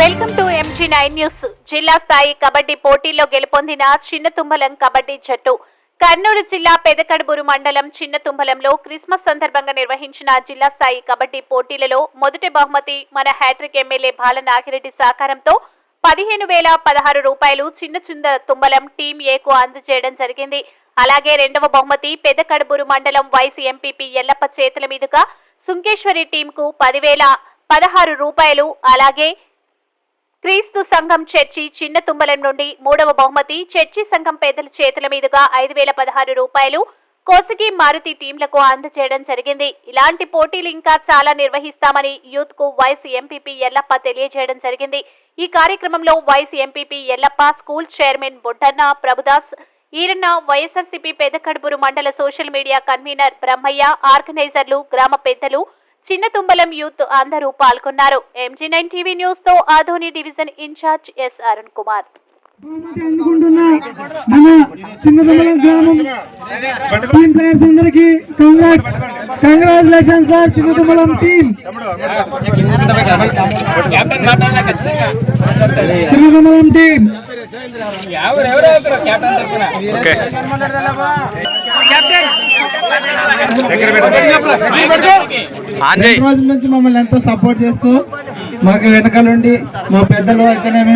Welcome to MG nine news. జిల్లా స్థాయి కబడ్డీ పోటీల్లో గెలుపొందిన చిన్న తుమ్మలం కబడ్డీ జట్టు. కర్నూలు జిల్లా పెదకడుబూరు మండలం చిన్న తుమ్మలంలో క్రిస్మస్ సందర్భంగా నిర్వహించిన జిల్లా స్థాయి కబడ్డీ పోటీలలో మొదటి బహుమతి మన హ్యాట్రిక్ ఎమ్మెల్యే బాల నాగిరెడ్డి సహకారంతో పదిహేను వేల పదహారు రూపాయలు చిన్న చిన్న తుమ్మలం టీం ఏకు అందజేయడం జరిగింది. అలాగే రెండవ బహుమతి పెదకడుబూరు మండలం వైస్ ఎంపీపీ ఎల్లప్ప చేతుల మీదుగా సుంకేశ్వరి టీంకు పదివేల పదహారు రూపాయలు అలాగే క్రీస్తు సంఘం చర్చి చిన్న తుమ్మలం నుండి మూడవ బహుమతి చర్చి సంఘం పేదల చేతుల మీదుగా ఐదు వేల పదహారు రూపాయలు కోసిగి మారుతి టీంలకు అందజేయడం జరిగింది. ఇలాంటి పోటీలు ఇంకా చాలా నిర్వహిస్తామని యూత్కు వైస్ ఎంపీపీ ఎల్లప్ప తెలియజేయడం జరిగింది. ఈ కార్యక్రమంలో vice MPP Yellappa school chairman Buddanna Prabhudas Eeranna YSRCP Pedakadupuru మండల సోషల్ మీడియా కన్వీనర్ బ్రహ్మయ్య ఆర్గనైజర్లు గ్రామ పెద్దలు చిన్న తుంబలం యూత్ అందరూ పాల్గొన్నారు. MG nine TV న్యూస్తో Adoni division incharge S Arun Kumar. అందుకుంటున్న. మన గ్రామం టీమ్ ప్లేయర్స్ అందరికి congrats congratulations for team team రోజుల నుంచి మమ్మల్ని ఎంతో సపోర్ట్ చేస్తూ మాకు వెనకాలండి మా పెద్దలు అయితేనేమి